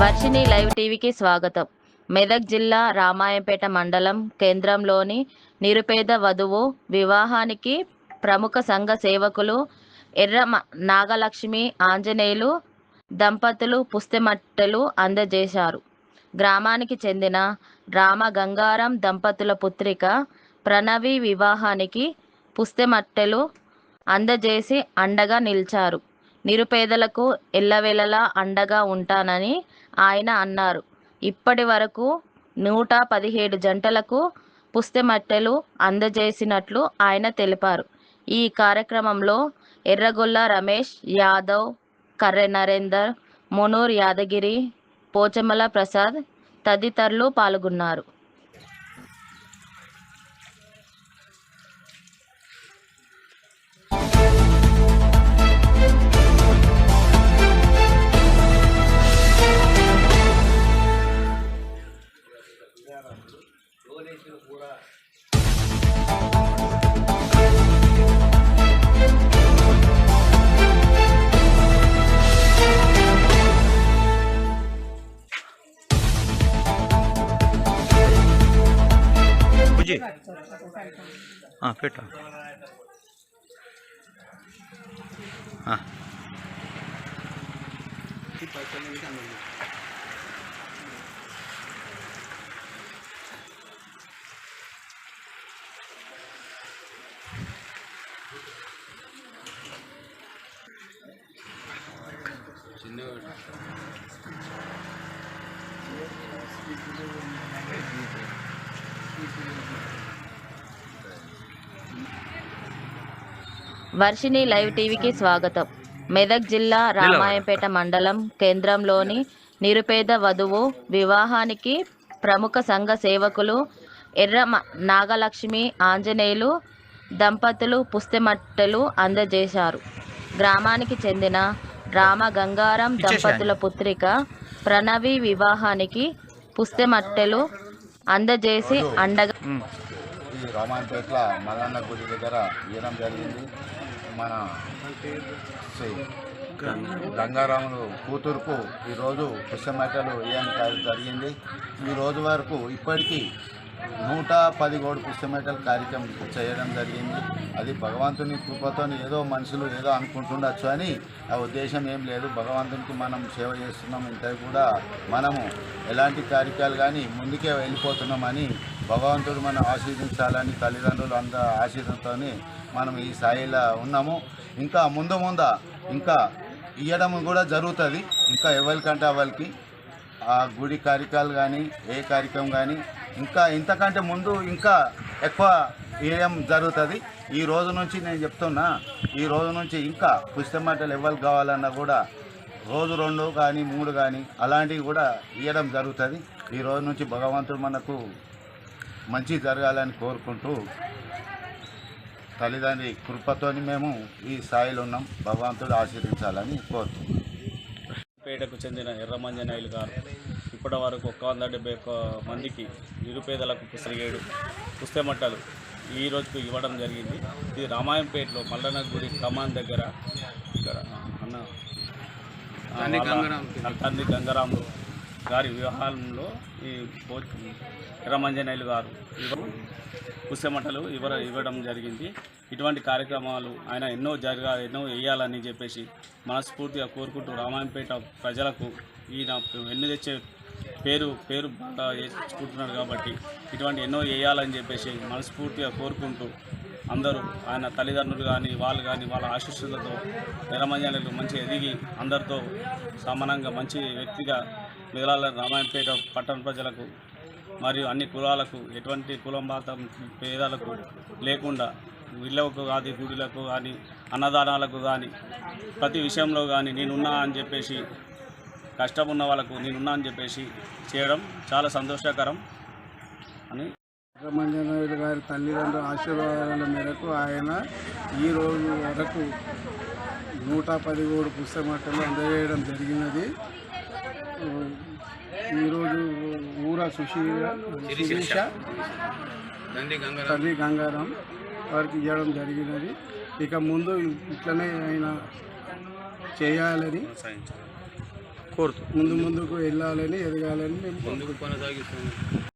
Varshini live టీవీకి స్వాగతం. మెదక్ జిల్లా రామాయంపేట మండలం కేంద్రంలోని నిరుపేద వధువు వివాహానికి ప్రముఖ సంఘ సేవకులు ఎర్ర నాగలక్ష్మి ఆంజనేయులు దంపతులు పుస్తెమట్టెలు అందజేశారు. గ్రామానికి చెందిన రామ గంగారం దంపతుల పుత్రిక ప్రణవి వివాహానికి పుస్తెమట్టెలు అందజేసి అండగా నిలిచారు. నిరుపేదలకు ఎల్లవేళలా అండగా ఉంటానని ఆయన అన్నారు. ఇప్పటి వరకు నూట పదిహేడు జంటలకు పుస్తెమట్టెలు అందజేసినట్లు ఆయన తెలిపారు. ఈ కార్యక్రమంలో ఎర్రగొల్ల రమేష్ యాదవ్ కర్రె నరేందర్ మునూర్ యాదగిరి పోచమల ప్రసాద్ తదితరులు పాల్గొన్నారు. బుజ్జి ఆ, పెట్టు ఆ. వర్షిని లైవ్ టీవీకి స్వాగతం. మెదక్ జిల్లా రామాయంపేట మండలం కేంద్రంలోని నిరుపేద వధువు వివాహానికి ప్రముఖ సంఘ సేవకులు ఎర్ర నాగలక్ష్మి ఆంజనేయులు దంపతులు పుస్తెమట్టెలు అందజేశారు. గ్రామానికి చెందిన రామ గంగారం దంపతుల పుత్రిక ప్రణవి వివాహానికి పుస్తెమట్టెలు అందజేసి అండగా. ఈ రామాయణపేట్ల మల్లన్న గుడి దగ్గర ఇవ్వడం జరిగింది. మన గంగారాములు కూతురుకు ఈరోజు పుష్పమేటలు ఇవ్వడం జరిగింది. ఈ రోజు వరకు ఇప్పటికీ నూట పది కోడి పుష్పమేటలు కార్యక్రమం చేయడం జరిగింది. అది భగవంతుని కృపతో ఏదో మనుషులు ఏదో అనుకుంటుండొచ్చు అని ఆ ఉద్దేశం ఏం లేదు. భగవంతునికి మనం సేవ చేస్తున్నాం. ఇంత కూడా మనము ఎలాంటి కార్యక్రమాలు కానీ ముందుకే వెళ్ళిపోతున్నామని భగవంతుడు మనం ఆశీర్దించాలని తల్లిదండ్రులు అంత ఆశీర్దంతో మనం ఈ స్థాయిలో ఉన్నాము. ఇంకా ముందు ముంద ఇంకా ఇవ్వడం కూడా జరుగుతుంది. ఇంకా ఎవరికంటే వాళ్ళకి ఆ గుడి కార్యక్రమాలు కానీ ఏ కార్యక్రమం కానీ ఇంకా ఇంతకంటే ముందు ఇంకా ఎక్కువ ఏం జరుగుతుంది. ఈ రోజు నుంచి నేను చెప్తున్నా ఈ రోజు నుంచి ఇంకా పుస్తమాటలు ఎవరు కావాలన్నా కూడా రోజు రెండు కానీ మూడు కానీ అలాంటివి కూడా ఇవ్వడం జరుగుతుంది. ఈ రోజు నుంచి భగవంతుడు మనకు మంచి జరగాలని కోరుకుంటూ తల్లిదండ్రి కృపతోని మేము ఈ స్థాయిలో ఉన్నాం. భగవంతుడు ఆశీర్వించాలని కోరుతున్నాం. పేటకు చెందిన ఎర్రమంజనాయులు గారు. ఇప్పటి వరకు ఒక్క వంద డెబ్బై ఒక్క మందికి నిరుపేదలకు పుస్తరిగేడు పుస్తమట్టలు ఈ రోజుకు ఇవ్వడం జరిగింది. ఇది రామాయంపేటలో మల్లన్న గుడి కమాన్ దగ్గర ఇక్కడ అన్న తండ్రి గంగారాములు గారి వివాహంలో ఈ ఎర్రమంజనాయులు గారు పుస్తమట్టలు ఇవ్వ ఇవ్వడం జరిగింది. ఇటువంటి కార్యక్రమాలు ఆయన ఎన్నో జరగా ఎన్నో వేయాలని చెప్పేసి మనస్ఫూర్తిగా కోరుకుంటూ రామాయంపేట ప్రజలకు ఈయన ఎన్ని తెచ్చే పేరు పేరు బాగా చేసుకుంటున్నాడు కాబట్టి ఇటువంటి ఎన్నో వేయాలని చెప్పేసి మనస్ఫూర్తిగా కోరుకుంటూ అందరూ ఆయన తల్లిదండ్రులు కానీ వాళ్ళు కానీ వాళ్ళ ఆశీస్సులతో నిరమంజనలు మంచి ఎదిగి అందరితో సమానంగా మంచి వ్యక్తిగా మిగలాలని రామాయణపేట పట్టణ ప్రజలకు మరియు అన్ని కులాలకు ఎటువంటి కులం మాతం పేదలకు లేకుండా ఇళ్ళకు కానీ గుడిలకు కానీ అన్నదానాలకు కానీ ప్రతి విషయంలో కానీ నేనున్నా అని చెప్పేసి కష్టం ఉన్న వాళ్ళకు నేనున్నా అని చెప్పేసి చేయడం చాలా సంతోషకరం అని రామంజనాయుడు గారి తల్లిదండ్రుల ఆశీర్వాదాల మేరకు ఆయన ఈ రోజు వరకు నూట పదిహేడు పుస్తకమట్టలు అందజేయడం జరిగినది. ఈరోజు ఊర సుశీల శిరీష తల్లి గంగారాం వారికి ఇవ్వడం జరిగినది. ఇక ముందు ఇట్లనే ఆయన చేయాలని కోరుతూ ముందు ముందుకు వెళ్ళాలని ఎదగాలని మేము